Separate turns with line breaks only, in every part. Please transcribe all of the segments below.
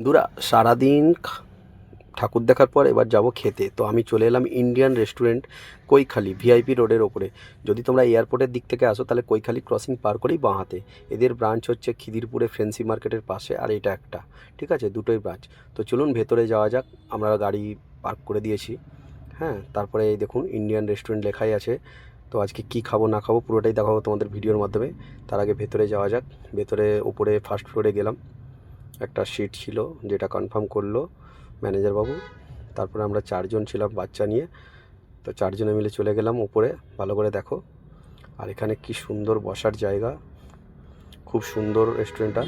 বন্ধুরা, সারাদিন ঠাকুর দেখার পর এবার যাব খেতে। তো আমি চলে এলাম ইন্ডিয়ান রেস্টুরেন্ট কৈখালি ভিআইপি রোডের ওপরে। যদি তোমরা এয়ারপোর্টের দিক থেকে আসো, তাহলে কৈখালি ক্রসিং পার করেই বাঁ হাতে। এদের ব্রাঞ্চ হচ্ছে খিদিরপুরে ফ্রেন্সি মার্কেটের পাশে, আর এটা একটা। ঠিক আছে? দুটোই ব্রাঞ্চ তো চলুন, ভেতরে যাওয়া যাক। আমরা গাড়ি পার্ক করে দিয়েছি। হ্যাঁ তারপরে এই দেখুন ইন্ডিয়ান রেস্টুরেন্ট লেখাই আছে। তো আজকে কি খাব, না খাব, পুরোটাই দেখাবো তোমাদের ভিডিওর মাধ্যমে। তার আগে ভেতরে যাওয়া যাক। ভেতরে, ওপরে ফার্স্ট ফ্লোরে গেলাম। একটা সিট ছিল যেটা কনফার্ম করল ম্যানেজার বাবু তারপরে আমরা চারজন ছিলাম বাচ্চা নিয়ে। তো চারজনে মিলে চলে গেলাম উপরে। ভালো করে দেখো। আর এখানে কি সুন্দর বসার জায়গা। খুব সুন্দর রেস্টুরেন্টটা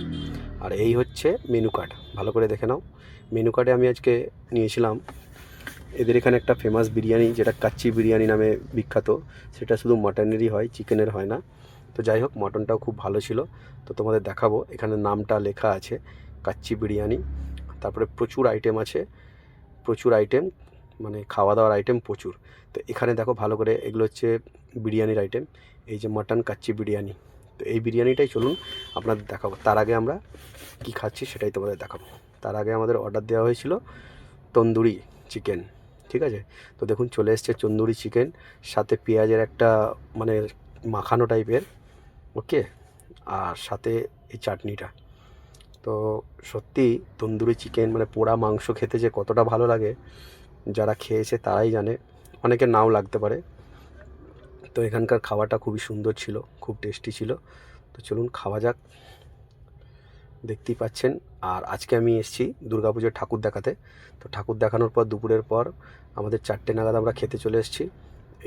আর এই হচ্ছে মেনু কার্ড ভালো করে দেখে নাও। মেনু কার্ডে আমি আজকে নিয়েছিলাম। এদের এখানে একটা ফেমাস বিরিয়ানি, যেটা কাচ্চি বিরিয়ানি নামে বিখ্যাত। সেটা শুধু মাটনেরই হয়, চিকেনের হয় না। তো যাই হোক, মটনটাও খুব ভালো ছিল। তো তোমাদের দেখাবো। এখানে নামটা লেখা আছে। কাচ্চি বিরিয়ানি, তারপরে প্রচুর আইটেম আছে, প্রচুর আইটেম মানে খাওয়া দাওয়ার আইটেম প্রচুর। তো এখানে দেখো ভালো করে এগুলো হচ্ছে বিরিয়ানির আইটেম এই যে মাটন কাচ্চি বিরিয়ানি। তো এই বিরিয়ানিটাই চলুন আপনাদের দেখাবো। তার আগে আমরা কি খাচ্ছি সেটাই তোমাদের দেখাবো। তার আগে আমাদের অর্ডার দেওয়া হয়েছিল তন্দুরি চিকেন ঠিক আছে? তো দেখুন চলে এসছে তন্দুরি চিকেন সাথে পেঁয়াজের একটা মানে মাখানো টাইপের ওকে আর সাথে এই চাটনিটা। তো সত্যি তন্দুরি চিকেন মানে পোড়া মাংস খেতে যে কতটা ভালো লাগে, যারা খেয়েছে তারাই জানে। অনেকের নাও লাগতে পারে। তো এখানকার খাওয়াটা খুবই সুন্দর ছিল, খুব টেস্টি ছিল। তো চলুন খাওয়া যাক। দেখতেই পাচ্ছেন, আর আজকে আমি এসেছি দুর্গাপুজোর ঠাকুর দেখাতে। তো ঠাকুর দেখানোর পর, দুপুরের পর আমাদের চারটে নাগাদ আমরা খেতে চলে এসেছি।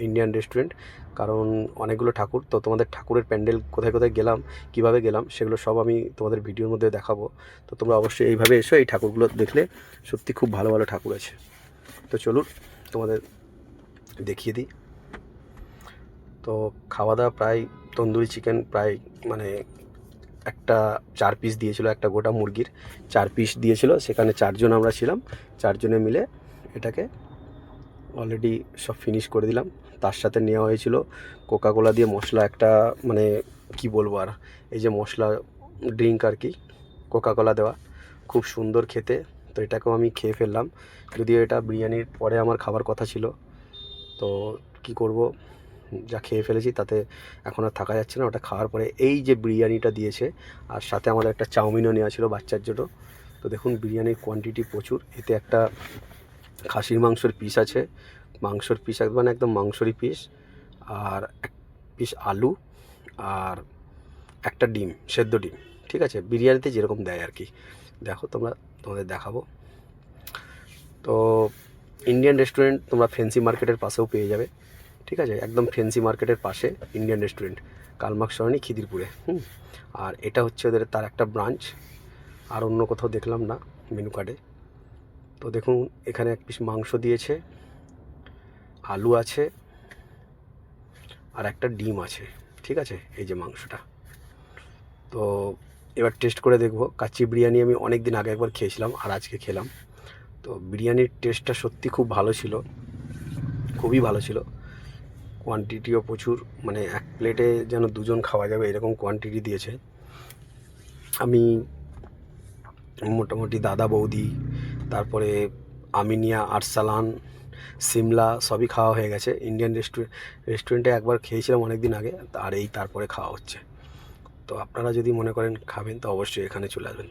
ইন্ডিয়ান রেস্টুরেন্ট কারণ অনেকগুলো ঠাকুর, তো তোমাদের ঠাকুরের প্যান্ডেল কোথায় কোথায় গেলাম, কীভাবে গেলাম, সেগুলো সব আমি তোমাদের ভিডিওর মধ্যে দেখাবো। তো তোমরা অবশ্যই এইভাবে এসো, এই ঠাকুরগুলো দেখলে সত্যি খুব ভালো ভালো ঠাকুর আছে। তো চলুন, তোমাদের দেখিয়ে দিই। তো খাওয়া দাওয়া প্রায়, তন্দুরি চিকেন প্রায় মানে একটা চার পিস দিয়েছিল একটা গোটা মুরগির, চার পিস দিয়েছিল, সেখানে চারজন আমরা ছিলাম, চারজনে মিলে এটাকে অলরেডি সব ফিনিশ করে দিলাম। তার সাথে নেওয়া হয়েছিল কোকা কোলা দিয়ে মশলা একটা মানে কি বলব আর, এই যে মশলা ড্রিঙ্ক আর কি কোকা কোলা দেওয়া। খুব সুন্দর খেতে। তো এটাকেও আমি খেয়ে ফেললাম। যদিও এটা বিরিয়ানির পরে আমার খাবার কথা ছিল। তো কি করব? যা খেয়ে ফেলেছি, তাতে এখন আর থাকা যাচ্ছে না। ওটা খাওয়ার পরে এই যে বিরিয়ানিটা দিয়েছে, আর সাথে আমাদের একটা চাউমিনও নেওয়া ছিল বাচ্চার জন্য। তো দেখুন, বিরিয়ানির কোয়ান্টিটি প্রচুর। এতে একটা খাসির মাংসের পিস আছে। মাংসর পিস মানে একদম মাংসরই পিস। আর এক পিস আলু আর একটা ডিম, সেদ্ধ ডিম, ঠিক আছে? বিরিয়ানিতে যেরকম দেয় আর কি। দেখো, তোমরা তোমাদের দেখাবো। তো ইন্ডিয়ান রেস্টুরেন্ট তোমরা ফেন্সি মার্কেটের পাশেও পেয়ে যাবে, ঠিক আছে? একদম ফেন্সি মার্কেটের পাশে ইন্ডিয়ান রেস্টুরেন্ট কালমাক সরণি খিদিরপুরে, হুম? আর এটা হচ্ছে ওদের, তার একটা ব্রাঞ্চ আর অন্য কোথাও দেখলাম না মেনু কার্ডে তো দেখুন, এখানে এক পিস মাংস দিয়েছে, আলু আছে, আর একটা ডিম আছে, ঠিক আছে, এই যে মাংসটা। তো এবার টেস্ট করে দেখব। কাচ্চি বিরিয়ানি আমি অনেক দিন আগে একবার খেয়েছিলাম আর আজকে খেলাম। তো বিরিয়ানির টেস্টটা সত্যি খুব ভালো ছিল, খুবই ভালো ছিল। কোয়ান্টিটিও প্রচুর মানে এক প্লেটে যেন দুজন খাওয়া যাবে, এরকম কোয়ান্টিটি দিয়েছে। আমি মোটামুটি দাদা, বৌদি তারপরে আমিনিয়া, আরসালান, সিমলা সবই খাওয়া হয়ে গেছে। ইন্ডিয়ান রেস্টুরেন্ট রেস্টুরেন্টে একবার খেয়েছিলাম অনেক দিন আগে, আর এই তারপরে খাওয়া হচ্ছে। তো আপনারা যদি মনে করেন খাবেন, তো অবশ্যই এখানে চলে আসবেন।